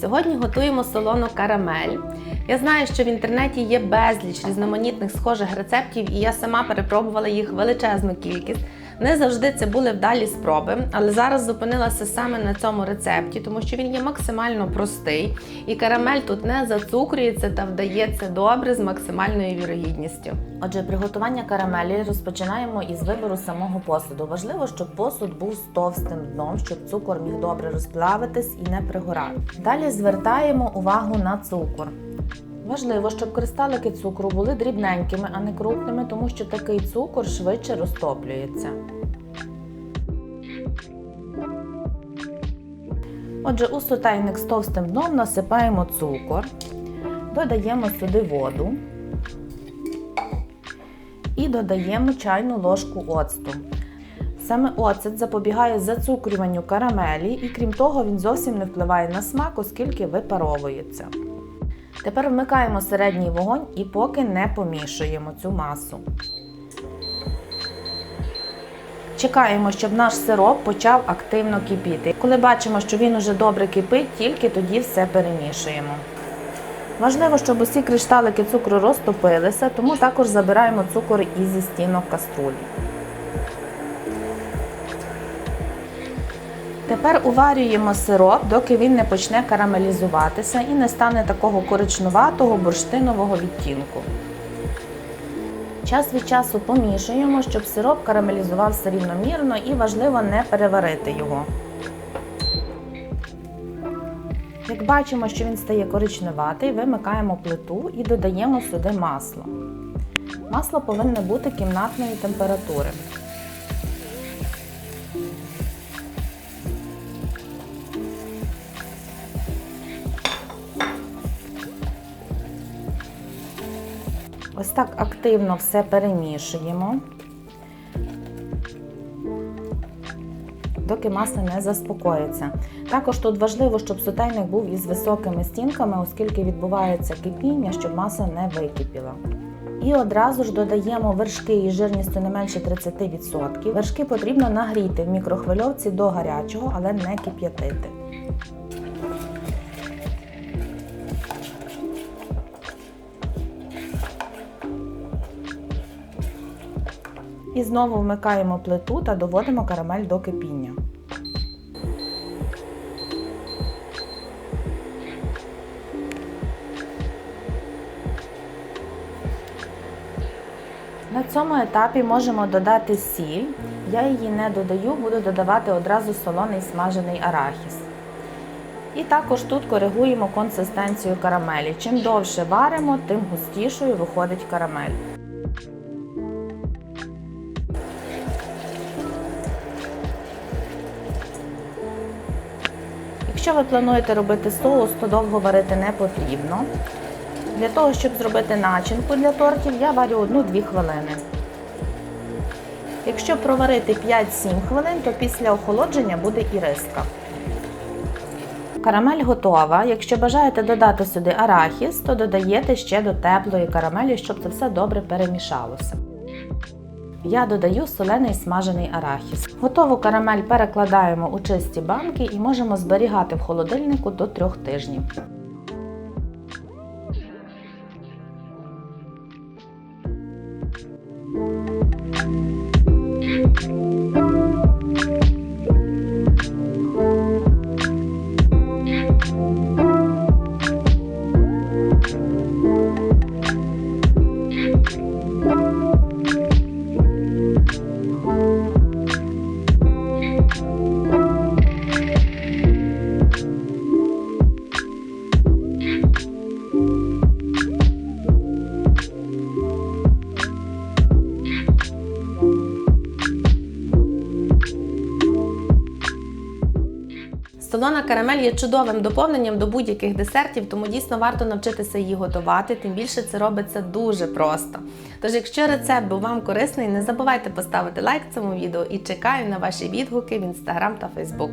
Сьогодні готуємо солону карамель. Я знаю, що в інтернеті є безліч різноманітних схожих рецептів, і я сама перепробувала їх величезну кількість. Не завжди це були вдалі спроби, але зараз зупинилася саме на цьому рецепті, тому що він є максимально простий, і карамель тут не зацукрюється та вдається добре з максимальною вірогідністю. Отже, приготування карамелі розпочинаємо із вибору самого посуду. Важливо, щоб посуд був з товстим дном, щоб цукор міг добре розплавитись і не пригорав. Далі звертаємо увагу на цукор. Важливо, щоб кристалики цукру були дрібненькими, а не крупними, тому що такий цукор швидше розтоплюється. Отже, у сотейник з товстим дном насипаємо цукор, додаємо сюди воду і додаємо чайну ложку оцту. Саме оцет запобігає зацукрюванню карамелі, і крім того, він зовсім не впливає на смак, оскільки випаровується. Тепер вмикаємо середній вогонь і поки не помішуємо цю масу. Чекаємо, щоб наш сироп почав активно кипіти. Коли бачимо, що він уже добре кипить, тільки тоді все перемішуємо. Важливо, щоб усі кришталики цукру розтопилися, тому також забираємо цукор із зі стінок каструлі. Тепер уварюємо сироп, доки він не почне карамелізуватися і не стане такого коричнуватого бурштинового відтінку. Час від часу помішуємо, щоб сироп карамелізувався рівномірно і важливо не переварити його. Як бачимо, що він стає коричневатий, вимикаємо плиту і додаємо сюди масло. Масло повинно бути кімнатної температури. Ось так активно все перемішуємо, доки маса не заспокоїться. Також тут важливо, щоб сотейник був із високими стінками, оскільки відбувається кипіння, щоб маса не википіла. І одразу ж додаємо вершки із жирністю не менше 30%. Вершки потрібно нагріти в мікрохвильовці до гарячого, але не кип'ятити. І знову вмикаємо плиту та доводимо карамель до кипіння. На цьому етапі можемо додати сіль. Я її не додаю, буду додавати одразу солоний смажений арахіс. І також тут коригуємо консистенцію карамелі. Чим довше варимо, тим густішою виходить карамель. Якщо ви плануєте робити соус, то довго варити не потрібно. Для того, щоб зробити начинку для тортів, я варю 1-2 хвилини. Якщо проварити 5-7 хвилин, то після охолодження буде і риска. Карамель готова. Якщо бажаєте додати сюди арахіс, то додаєте ще до теплої карамелі, щоб це все добре перемішалося. Я додаю солений смажений арахіс. Готову карамель перекладаємо у чисті банки і можемо зберігати в холодильнику до трьох тижнів. Солона карамель є чудовим доповненням до будь-яких десертів, тому дійсно варто навчитися її готувати, тим більше це робиться дуже просто. Тож, якщо рецепт був вам корисний, не забувайте поставити лайк цьому відео і чекаю на ваші відгуки в інстаграм та фейсбук.